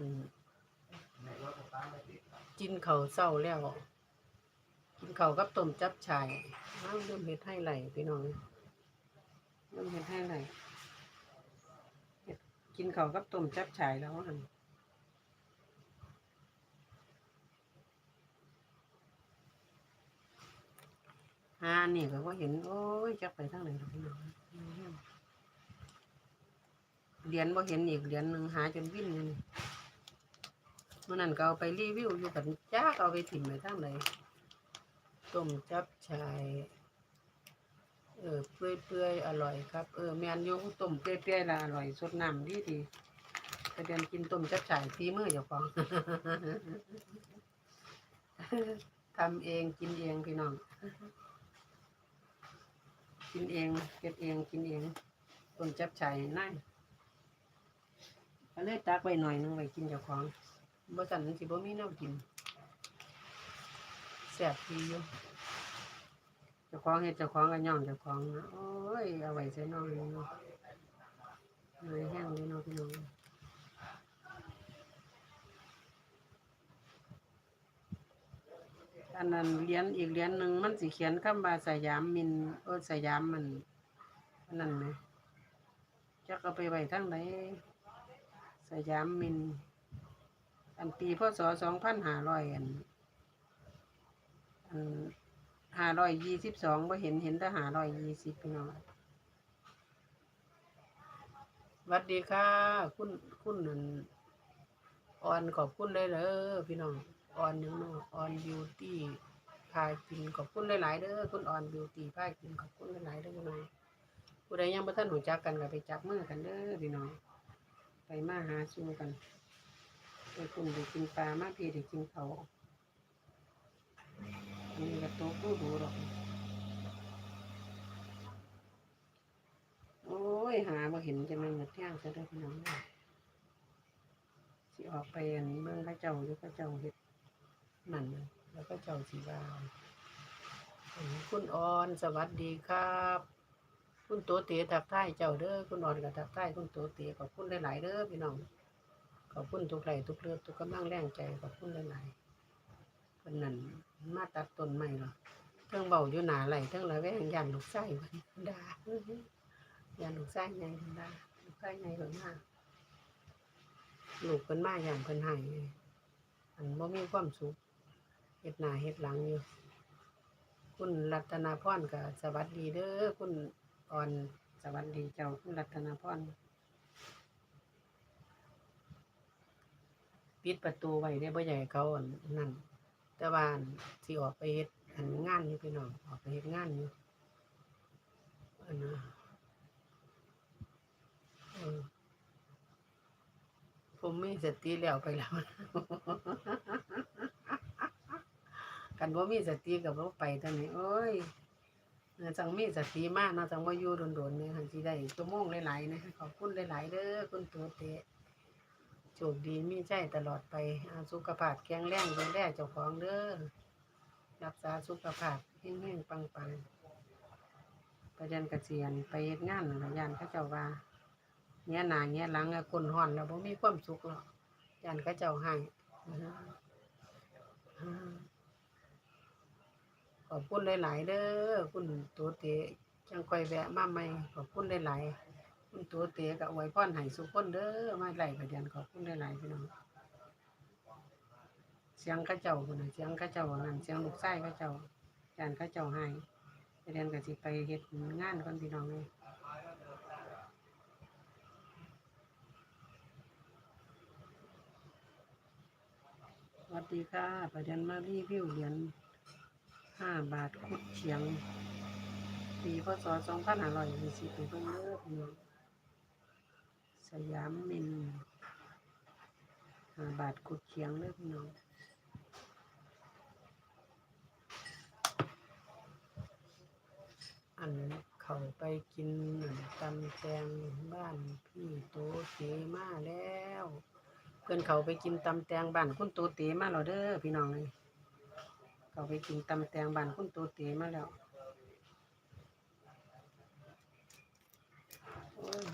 อันกินข้าวเศร้าแล้ว กินเขาวกับต้มจับฉ่ายน้ำเริ่มเฮ็ดให้ไหลพี่น้องเริ่มเฮ็ดให้ไหลเฮ็ดกินข้าวกับต้มจับฉ่ายแล้วอันหานี่ก็ว่าเห็น โอ้ยจักไปทางไหนดอกพี่น้องเหรียญบ่เห็นอีกเหรียญหนึ่งหาจนวิ่นเลยนี่ มื่อนั้นก็เอาไปรีวิวอยู่กันจ้าเอาไปถิ่มไปทางไหนต้มจับชายเออเปื่อยเปื่อยๆอร่อยครับเออแมนยูต้มเปื่อยเปื่อยๆละอร่อยสดน้ำดีดีกระเด็นกินต้มจับชายฝีมือเจ้าของทำเองกินเองพี่น้องกินเองเก็บเองกินเองต้มจับชายนั่นก็เลยตักไว้หน่อยหนึงไว้กินเจ้าของ บ่สั่นมันสิบ่มีแน้ำกินแซ่บดีอยู่เจ้าของเฮ็ดเจ้าของก็ย่องเจ้าของนะโอ้ยเอาไว้ใส่น้องเลยเนาะเหนื่อยแห้งเลยเนาะพี่น้องอันนั้นเหรียญอีกเหรียญหนึ่งมันสิเขียนคำว่าสยามมินเออสยามมันอันนั้นไหมจักเอาไปไว้ทั้งไหนสยามมิน อันปีพศสองพันห้าร้อยอันห้าร้อยยี่สิบสองบ่เห็นเห็นแต่ห้าร้อยยี่สิบพี่น้องสวัสดีค่ะ คุณคุณนั่นออนขอบคุณเลยเด้อพี่น้องออนยังเนาะออนบิวตี้พากินขอบคุณหลายๆเด้อคุณออนบิวตี้พากินขอบคุณหลายๆเด้อพี่น้องผู้ใดยังบ่ทันหูจักกันก็ไปจับมือกันเด้อพี่น้องไปมาหาสู่กัน ไปคุณได้กินปลามาพี่ได้กินเขาอันนี้ก็โต๊ะผู้ดูหรอก โอ้ย หาบ่เห็นจะมันเงือดแท่งซะได้พี่น้องเอ้ยสิออกไปอันเบิ่งพระเจ้าอยู่พระเจ้าเฮ็ดนั่นแล้วก็เจ้าสีบานคุณออนสวัสดีครับ คุณโตเตียทักทายเจ้าเด้อคุณออนก็ทักทายคุณโตเตียขอบคุณหลายๆเด้อพี่น้อง ขอบคุณทุกไหลทุกเลือดทุกกำลังแรงใจขอบคุณหลายๆเพิ่นนั่นมาตัดต้นไม้หรอเทิงเบาอยู่หนาไหลเทิงละแวงยันลูกไส้เพิ่นด่ายันลูกไส้ใหญ่เพิ่นด่าลูกไส้ใหญ่เพิ่นมาลูกเพิ่นมาอย่างเพิ่นหายอันบ่มีความสุขเฮ็ดหนาเฮ็ดหลังอยู่ คุณรัตนาพรก็สวัสดีเด้อคุณอ่อนสวัสดีเจ้าคุณรัตนาพร ปิดประตูไว้ได้บ่ใหญ่เขาอันนั่นแต่ว่าอั่นสิออกไปเฮ็ดอันงานอยู่พี่น้องออกไปเฮ็ดงานอยู่อันนะเออผมมีสติแล้วไปแล้ว กันบ่มีสติกับบ่ไปทางนี้โอ้ยเออจังมีสติมากเนาะจังบ่อยู่โดนๆเนี่ยหันสิได้ชั่วโมงหลายๆนะขอบคุณหลายๆเด้อคุณตัวเตะ ชคดีมีใจตลอดไปอาสุขภาพแข็งแรงดูแลเจ้าของเด้อรักษาสุขภาพแห้งๆปังๆประเด็นเกษียณไปเฮ็ดงานนั่นล่ะยานเขาเจ้าว่าเงี้ยหนาเงี้ยหลังอะคนห่อนแล้วบ่มีความสุขหรอกยานเขาเจ้าให้ขอบคุณหลาย ๆเด้อคุณตัวเตะจังคอยแวะมาใหม่ขอบคุณหลายๆ ตัวเตะกับอวยพรให้สุขคนเด้อมาไหลประเดียนขอบคุณหลายพี่น้องเสียงข้าเจ้าคนน่ะเสียงข้าเจ้านั่นเสียงลูกไส้ข้าเจ้าจานเข้าเจ้าให้ประเดียนก็สิไปเฮ็ดงานก่อนพี่น้องเลยสวัสดีค่ะประเดียนมารีวิวเหรียญห้าบาทคุดเฉียงปีพศสองพันห้าร้อยยี่สิบเป็นเพิ่นเด้อพี่น้อง สยามเมนหาบาทกุดเคียงเลยพี่น้องอันเขาไปกินอันตำแตงบ้านพี่โตเตมาแล้ว เพื่อนเขาไปกินตำแตงบ้านคุณโตเตมาแล้วเด้อพี่น้องเลยเขาไปกินตำแตงบ้านคุณโตเตมาแล้วโอ้ย